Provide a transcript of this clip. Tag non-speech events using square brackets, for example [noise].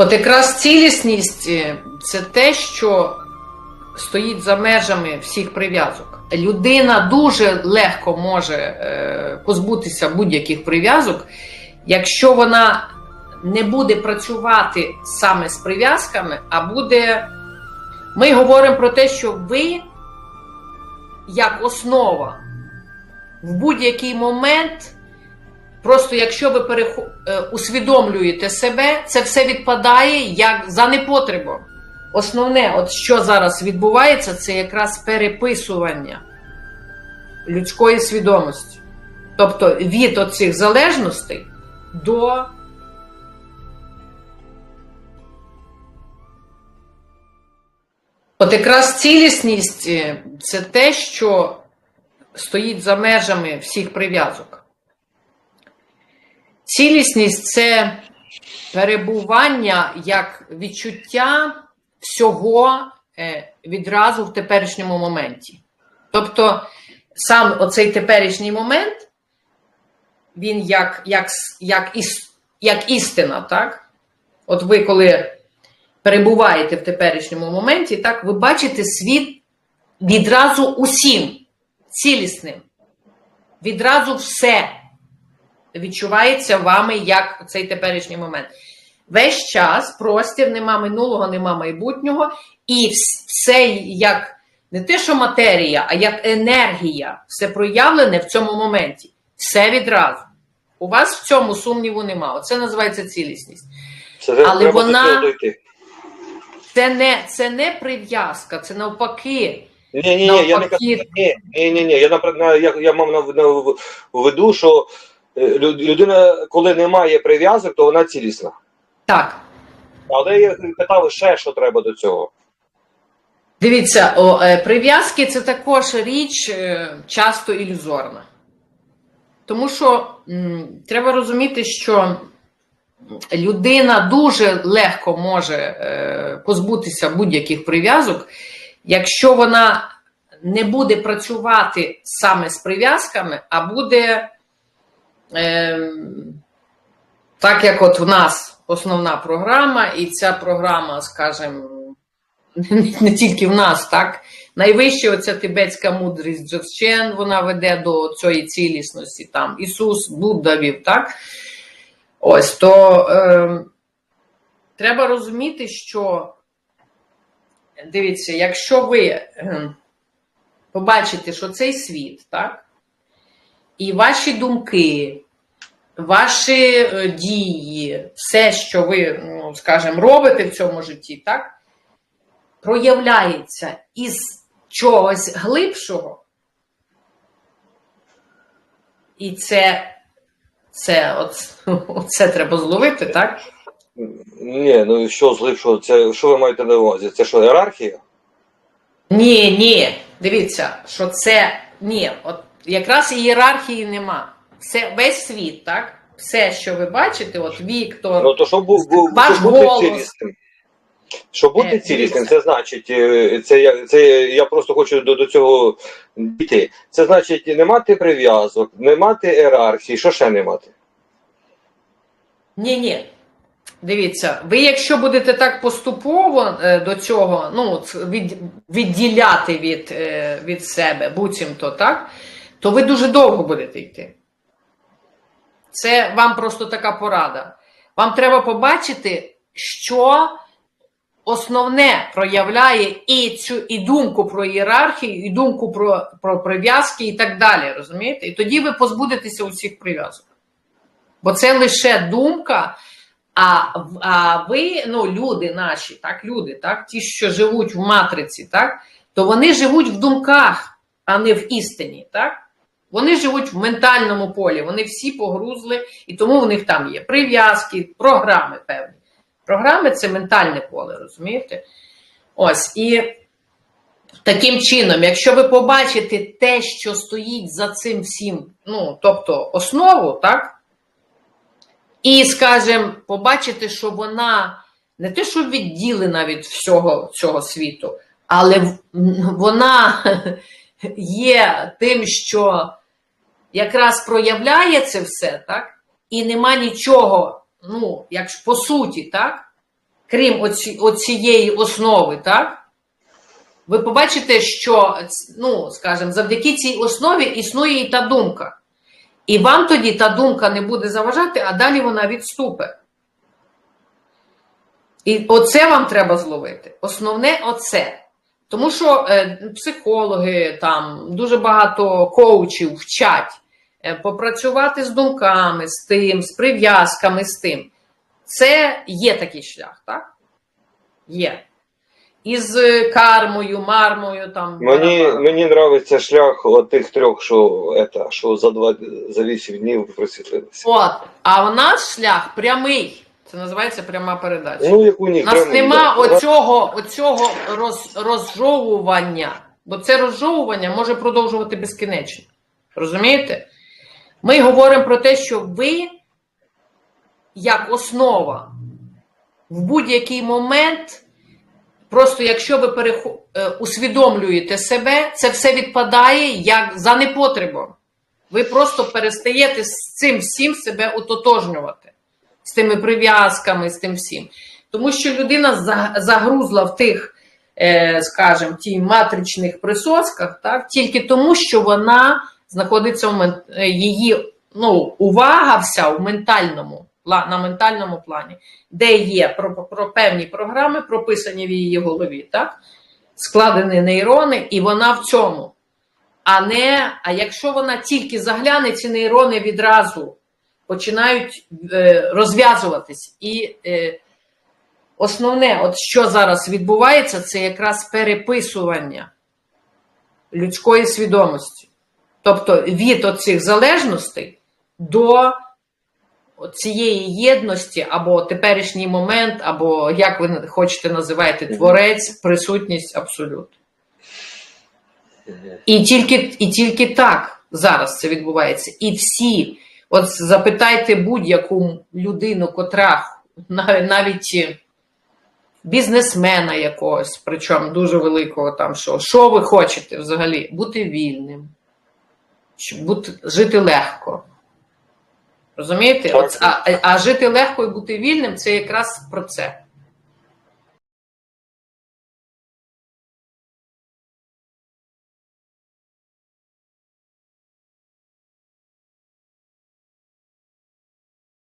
От якраз цілісність е, це те, що стоїть за межами всіх прив'язок. Людина дуже легко може е, позбутися будь-яких прив'язок, якщо вона не буде працювати саме з прив'язками, а буде. Ми говоримо про те, що ви, як основа, в будь-який момент. Просто якщо ви перехо... е, усвідомлюєте себе, це все відпадає як за непотребом. Основне, от що зараз відбувається, це якраз переписування людської свідомості. Тобто від оцих залежностей до От якраз цілісність е, це те, що стоїть за межами всіх прив'язок. Цілісність це перебування як відчуття всього е, відразу в теперішньому моменті. Тобто, сам оцей теперішній момент, він як, як, як, іс, як істина, так? От ви коли перебуваєте в теперішньому моменті, так, ви бачите світ відразу усім, цілісним. Відразу все відчувається вами як цей теперішній момент. Весь час простір, нема минулого, нема майбутнього, і все як не те, що матерія, а як енергія, все проявлене в цьому моменті. Все відразу. У вас в цьому сумніву нема. Оце називається цілісність. Це Але вона-. Це не, це не прив'язка, це навпаки. Ні, ні, ні, я не ні, ні, ні. Я я, я мав на, виду, що людина, коли не має прив'язок, то вона цілісна. Так. Але я питав ще, що треба до цього. Дивіться, о, е, прив'язки це також річ е, часто ілюзорна. Тому що м, треба розуміти, що людина дуже легко може е, позбутися будь-яких прив'язок, якщо вона не буде працювати саме з прив'язками, а буде е, так, як от в нас основна програма, і ця програма, скажімо, [laughs] не, тільки в нас, так? Найвища оця тибетська мудрість Джоцчен, вона веде до цієї цілісності. Там Ісус, Будда вів, так? Ось то е, треба розуміти, що дивіться, якщо ви е, побачите, що цей світ, так? І ваші думки, ваші е, дії, все, що ви, ну, скажімо, робите в цьому житті, так? проявляється із чогось глибшого. І це, це, от, [laughs] оце треба зловити, так? Ні, ну що з глибшого, це що ви маєте на увазі? Це що, ієрархія? Ні, ні. Дивіться, що це ні. От якраз ієрархії нема. Це весь світ, так? Все, що ви бачите, от Віктор, Ну то що бу, бу, Ваш щоб бути голос. цілісним? Щоб бути Е, цілісним, це значить, е, це, я- це я просто хочу до, до цього дійти. Це значить не мати прив'язок, не мати ієрархії, що ще не мати? Ні, ні. Дивіться, ви якщо будете так поступово е, до цього, ну, від, відділяти від, е, від себе, буцімто, так, то ви дуже довго будете йти. Це вам просто така порада. Вам треба побачити, що основне проявляє і цю і думку про ієрархію, і думку про, про прив'язки, і так далі. Розумієте? І тоді ви позбудетеся усіх прив'язок. Бо це лише думка. А, а ви, ну, люди наші, так, люди, так, ті, що живуть в матриці, так, то вони живуть в думках, а не в істині, так? Вони живуть в ментальному полі, вони всі погрузли, і тому в них там є прив'язки, програми певні. Програми це ментальне поле, розумієте? Ось, і таким чином, якщо ви побачите те, що стоїть за цим всім, ну, тобто основу, так? І, скажімо, побачити, що вона не те, що відділена від всього цього світу, але вона [laughs] є тим, що якраз проявляє це все, так? І нема нічого, ну, як по суті, так? крім оці, оцієї основи, так? Ви побачите, що, ну, скажімо, завдяки цій основі існує і та думка. І вам тоді та думка не буде заважати, а далі вона відступить. І оце вам треба зловити. Основне оце. Тому що е, психологи, там дуже багато коучів вчать попрацювати з думками, з тим, з прив'язками, з тим. Це є такий шлях, так? Є. Із е, кармою, мармою, там. Мені, барабан. мені нравиться шлях от тих трьох, що, это, що за, два, за 8 днів просвітлилися. От. А у нас шлях прямий. Це називається пряма передача. Ну, як у У нас прямо, нема да. оцього, оцього роз, розжовування, бо це розжовування може продовжувати безкінечно. Розумієте? Ми говоримо про те, що ви, як основа, в будь-який момент, просто якщо ви перехо- е, усвідомлюєте себе, це все відпадає як за непотребом. Ви просто перестаєте з цим всім себе утотожнювати, з тими прив'язками, з тим всім. Тому що людина загрузла в тих, е, скажімо, ті матричних присосках, так, тільки тому, що вона знаходиться в е, її ну, увага вся в ментальному, на ментальному плані, де є про, про певні програми, прописані в її голові, так, складені нейрони, і вона в цьому. А не, а якщо вона тільки загляне, ці нейрони відразу починають е, розв'язуватись. І е, основне, от що зараз відбувається, це якраз переписування людської свідомості. Тобто від оцих залежностей до цієї єдності, або теперішній момент, або як ви хочете називаєте, творець, присутність абсолют. І тільки, і тільки так зараз це відбувається. І всі, от запитайте будь-яку людину, котра навіть бізнесмена якогось, причому дуже великого, там що, що ви хочете взагалі? Бути вільним, щоб бути, жити легко. Розумієте? А, а жити легко і бути вільним це якраз про це.